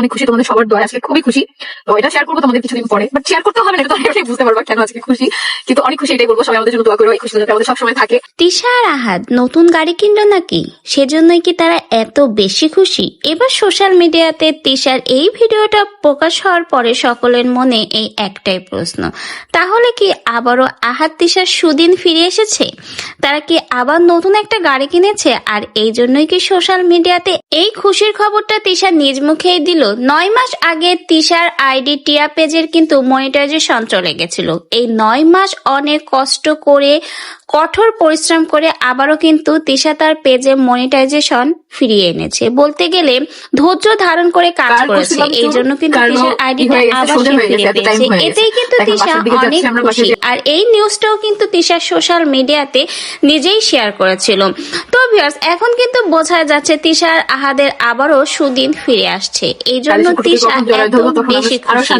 অনেক খুশি, তোমাদের সবার দোয়া আজকে খুবই খুশি। তো এটা শেয়ার করব তোমাদের কিছুদিন পরে। বাট শেয়ার করতে হবে না, এটা তো বুঝতে পারব কেন আজকে খুশি। কিন্তু অনেক খুশি এটাই বলব, সবাই আমাদের জন্য দোয়া করো, এই খুশি যাতে আমাদের সবসময় থাকে। তিশা আর আহাদ, নতুন গাড়ি কিনলো নাকি? সেজন্যই কি তারা এত বেশি খুশি? এবার সোশ্যাল মিডিয়াতে তিশার এই ভিডিওটা প্রকাশ হওয়ার পরে সকলের মনে এই একটাই প্রশ্ন। তাহলে কি আবারও আহাদ তিশার সুদিন ফিরে এসেছে? তারা কি আবার নতুন একটা গাড়ি কিনেছে? আর এই জন্যই কি সোশ্যাল মিডিয়াতে এই খুশির খবরটা তিশা নিজ মুখেই দিল? নয় মাস আগে তিশার আইডি টিয়া পেজের কিন্তু মনিটাইজেশন চলে গেছিল। এই নয় মাস অনেক কষ্ট করে, কঠোর পরিশ্রম করে আবারও কিন্তু তিশা তার পেজে মনিটাইজেশন ফিরিয়ে এনেছে। বলতে গেলে ধৈর্য ধারণ করে কাজ করেছে। এই জন্য কিন্তু তিশার আইডিটা আবার সে ফিরে পেয়েছে। এতেই কিন্তু তিশা অনেক খুশি। আর এই নিউজটাও কিন্তু তিশা সোশ্যাল মিডিয়াতে নিজেই শেয়ার করেছিল। তো ভিউয়ার্স এখন কিন্তু বোঝা যাচ্ছে তিশার আহাদের আবারও সুদিন ফিরে আসছে। এই জন্য তিশা এত বেশি খুশি।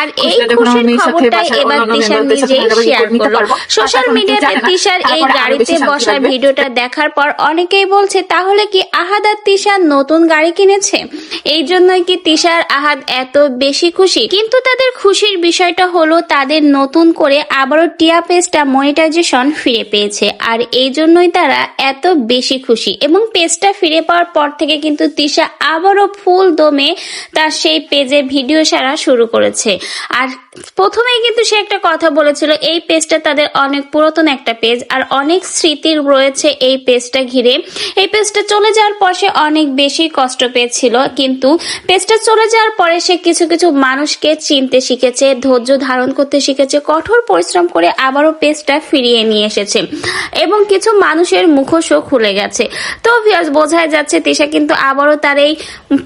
আর এই খুশির খবরটাই এবার তিশা নিজেই শেয়ার করল। সোশ্যাল মিডিয়াতে তিশার এই গাড়িতে বসার ভিডিওটা দেখার পর অনেকেই বলছে তাহলে কি আহাদ আর নতুন গাড়ি কিনেছে। এই জন্যই কি তিশার আহাদ এত বেশি খুশি? কিন্তু তাদের খুশির বিষয়টা হলো তাদের নতুন করে আবারও টিয়া পেজটা মনিটাইজেশন ফিরে পেয়েছে। আর এই জন্যই তারা এত বেশি খুশি। এবং পেজটা ফিরে পাওয়ার পর থেকে কিন্তু তিশা আবারও ফুল দমে তার সেই পেজে ভিডিও সারা শুরু করেছে। আর প্রথমেই কিন্তু সে একটা কথা বলেছিল, এই পেজটা তাদের অনেক পুরাতন একটা পেজ আর অনেক স্মৃতি রয়েছে এই পেজটা ঘিরে। এই পেজটা চলে যাওয়ার পর সে অনেক বেশি কষ্ট পেয়েছিল, কিন্তু পেজটা চলে যাওয়ার পরে সে কিছু কিছু মানুষকে চিনতে শিখেছে, ধৈর্য ধারণ করতে শিখেছে, কঠোর পরিশ্রম করে আবারও পেজটা ফিরিয়ে নিয়ে এসেছে এবং কিছু মানুষের মুখোশও খুলে গেছে। তো ভিউয়ার্স বোঝাই যাচ্ছে তিশা কিন্তু আবারও তার এই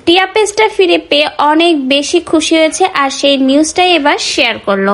টিয়া পেজটা ফিরে পেয়ে অনেক বেশি খুশি হয়েছে আর সেই নিউজটাই এবার শেয়ার করল